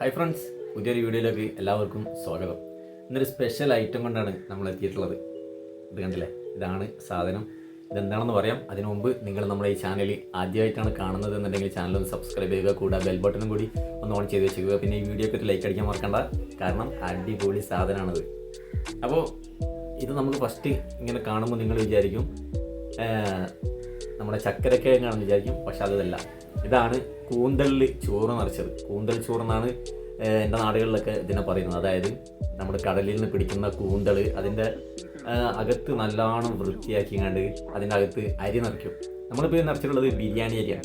Hi friends പുതിയൊരു വീഡിയോയിലേക്ക് എല്ലാവർക്കും സ്വാഗതം. ഇന്നൊരു സ്പെഷ്യൽ ഐറ്റം കൊണ്ടാണ് നമ്മൾ എത്തിയിട്ടുള്ളത്. ഇത് കണ്ടില്ലേ? ഇതാണ് സാധനം. ഇതെന്താണെന്ന് പറയാം? അതിനു മുമ്പ് നിങ്ങൾ നമ്മുടെ ഈ ചാനൽ ആദ്യമായിട്ടാണ് കാണുന്നത് എന്നുണ്ടെങ്കിൽ ചാനൽ ഒന്ന് സബ്സ്ക്രൈബ് ചെയ്യുക കൂടാതെ ബെൽ ബട്ടണും കൂടി ഒന്ന് ഓൺ ചെയ്ത് വെച്ചിരിക്കുക. പിന്നെ ഈ വീഡിയോക്ക് ഒരു ലൈക്ക് അടിക്കാൻ മറക്കണ്ട. കാരണം അടിപൊളി സാധനമാണിത്. അപ്പോൾ ഇത് നമുക്ക് ഫസ്റ്റ് ഇങ്ങനെ കാണുമ്പോൾ നിങ്ങൾ വിചാരിക്കും നമ്മുടെ നമ്മുടെ ചക്കരക്കിഴങ്ങാണെന്ന് വിചാരിക്കും. പക്ഷെ അതല്ല. ഇതാണ് കൂന്തലിൽ ചോറ് നിറച്ചത്. കൂന്തൽ ചോറ് എന്നാണ് എന്റെ നാടുകളിലൊക്കെ ഇതിനെ പറയുന്നത്. അതായത് നമ്മുടെ കടലിൽ നിന്ന് പിടിക്കുന്ന കൂന്തൽ അതിന്റെ അകത്ത് നല്ലോണം വൃത്തിയാക്കി കണ്ട് അതിന്റെ അകത്ത് അരി നിറയ്ക്കും. നമ്മളിപ്പോൾ നിറച്ചിട്ടുള്ളത് ബിരിയാണി അരിയാണ്.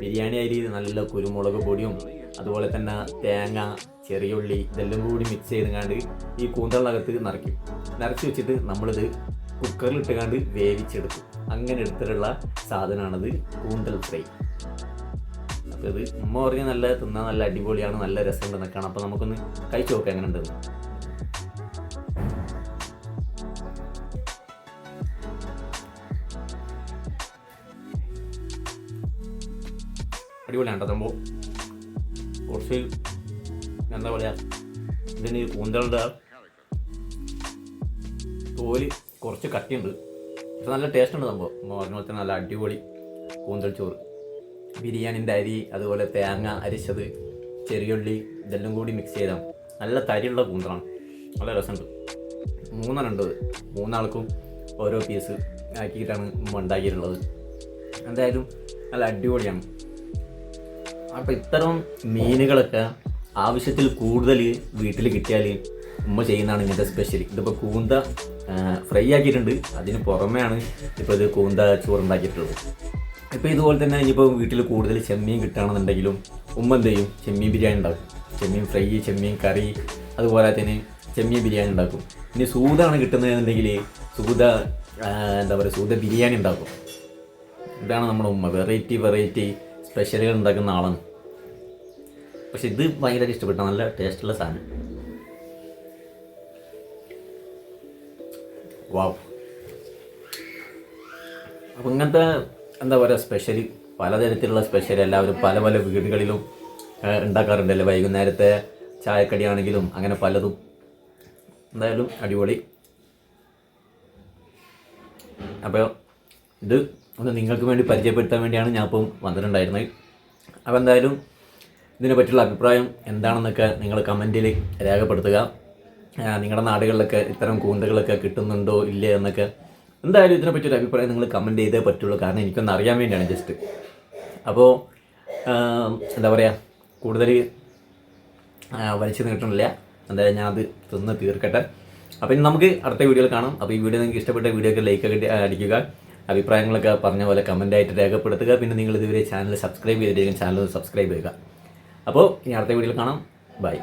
ബിരിയാണി അരി നല്ല കുരുമുളക് പൊടിയും അതുപോലെ തന്നെ തേങ്ങ ചെറിയുള്ളി ഇതെല്ലാം കൂടി മിക്സ് ചെയ്തുകൊണ്ട് ഈ കൂന്തലിനകത്ത് നിറയ്ക്കും. നിറച്ച് വെച്ചിട്ട് നമ്മളിത് കുക്കറിൽ ഇട്ടുകാണ്ട് വേവിച്ചെടുക്കും. അങ്ങനെ എടുത്തിട്ടുള്ള സാധനമാണത് കൂന്തൽ ഫ്രൈ. അപ്പോൾ ഇത് ഉമ്മ പറഞ്ഞ് നല്ല തിന്നാൻ നല്ല അടിപൊളിയാണ് നല്ല രസമുണ്ടെന്നൊക്കെയാണ്. അപ്പോൾ നമുക്കൊന്ന് കഴിച്ചു നോക്കാം എങ്ങനെ ഉണ്ടെന്ന് അടിപൊളിയാണ് കേട്ടോ സംഭവം. കുറച്ച് എന്താ പറയുക ഇതിന് കൂന്തൽ കൂന്തളുടെ തോൽ കുറച്ച് കട്ടിയുണ്ട്. പക്ഷെ നല്ല ടേസ്റ്റ് ഉണ്ട് സംഭവം പറഞ്ഞ പോലെ തന്നെ നല്ല അടിപൊളി കൂന്തൽ ചോറ്. ബിരിയാണിന്റെ അരി അതുപോലെ തേങ്ങ അരിച്ചത് ചെറിയുള്ളി ഇതെല്ലാം കൂടി മിക്സ് ചെയ്താണ് നല്ല തരിയുള്ള കൂന്തലാണ്. നല്ല രസമുണ്ട്. മൂന്നെണ്ണുണ്ട്. മൂന്നാൾക്കും ഓരോ പീസ് ആക്കിയിട്ടാണ് ഉണ്ടാക്കിയിട്ടുള്ളത്. എന്തായാലും നല്ല അടിപൊളിയാണ്. അപ്പം ഇത്തരം മീനുകളൊക്കെ ആവശ്യത്തിൽ കൂടുതൽ വീട്ടിൽ കിട്ടിയാൽ ഉമ്മ ചെയ്യുന്നതാണ് ഇങ്ങനത്തെ സ്പെഷ്യൽ ഇതിപ്പോൾ കൂന്ത ഫ്രൈ ആക്കിയിട്ടുണ്ട്. അതിന് പുറമെയാണ് ഇപ്പോൾ ഇത് കൂന്ത ചോറുണ്ടാക്കിയിട്ടുള്ളത്. ഇപ്പോൾ ഇതുപോലെ തന്നെ ഇനിയിപ്പോൾ വീട്ടിൽ കൂടുതൽ ചെമ്മീൻ കിട്ടുകയാണെന്നുണ്ടെങ്കിലും ഉമ്മ എന്ത് ചെയ്യും? ചെമ്മീൻ ബിരിയാണി ഉണ്ടാക്കും. ചെമ്മീൻ ഫ്രൈ ചെമ്മീൻ കറി അതുപോലെ തന്നെ ചെമ്മീൻ ബിരിയാണി ഉണ്ടാക്കും. ഇനി സൂതാണ് കിട്ടുന്നതെന്നുണ്ടെങ്കിൽ സൂത എന്താ പറയുക സൂത ബിരിയാണി ഉണ്ടാക്കും. ഇതാണ് നമ്മുടെ ഉമ്മ. വെറൈറ്റി വെറൈറ്റി സ്പെഷ്യലുകൾ ഉണ്ടാക്കുന്ന ആളാണ്. പക്ഷെ ഇത് ഭയങ്കര ഇഷ്ടപ്പെട്ട നല്ല ടേസ്റ്റുള്ള സാധനം. വാവ് അപ്പം ഇങ്ങനത്തെ എന്താ പറയുക സ്പെഷ്യലി പലതരത്തിലുള്ള സ്പെഷ്യൽ എല്ലാവരും പല പല വീടുകളിലും ഉണ്ടാക്കാറുണ്ടല്ലോ? വൈകുന്നേരത്തെ ചായക്കടിയാണെങ്കിലും അങ്ങനെ പലതും. എന്തായാലും അടിപൊളി. അപ്പോൾ ഇത് ഒന്ന് നിങ്ങൾക്ക് വേണ്ടി പരിചയപ്പെടുത്താൻ വേണ്ടിയാണ് ഞാൻ ഇപ്പം വന്നിട്ടുണ്ടായിരുന്നത്. അപ്പോൾ എന്തായാലും ഇതിനെ പറ്റിയുള്ള അഭിപ്രായം എന്താണെന്നൊക്കെ നിങ്ങൾ കമന്റിൽ രേഖപ്പെടുത്തുക. നിങ്ങളുടെ നാടുകളിലൊക്കെ ഇത്തരം കൂന്തകളൊക്കെ കിട്ടുന്നുണ്ടോ ഇല്ലേ എന്നൊക്കെ. എന്തായാലും ഇതിനെ ഒരു അഭിപ്രായം നിങ്ങൾ കമന്റ് ചെയ്തേ പറ്റുള്ളൂ. കാരണം എനിക്കൊന്ന് അറിയാൻ വേണ്ടിയാണ് ജസ്റ്റ് അപ്പോൾ എന്താ പറയുക കൂടുതൽ വലിച്ചു നീട്ടണില്ല എന്തായാലും ഞാൻ അത് തിന്ന് തീർക്കട്ടെ. അപ്പോൾ ഇനി നമുക്ക് അടുത്ത വീഡിയോയിൽ കാണാം. അപ്പോൾ ഈ വീഡിയോ നിങ്ങൾക്ക് ഇഷ്ടപ്പെട്ട വീഡിയോക്ക് ലൈക്ക് ഒക്കെ അടിക്കുക. അഭിപ്രായങ്ങളൊക്കെ പറഞ്ഞ പോലെ കമന്റ് ആയിട്ട് രേഖപ്പെടുത്തുക. പിന്നെ നിങ്ങൾ ഇതുവരെ ചാനൽ സബ്സ്ക്രൈബ് ചെയ്തിട്ടുണ്ടെങ്കിൽ ചാനൽ സബ്സ്ക്രൈബ് ചെയ്യുക. അപ്പോൾ ഇനി അടുത്ത വീഡിയോയിൽ കാണാം. ബൈ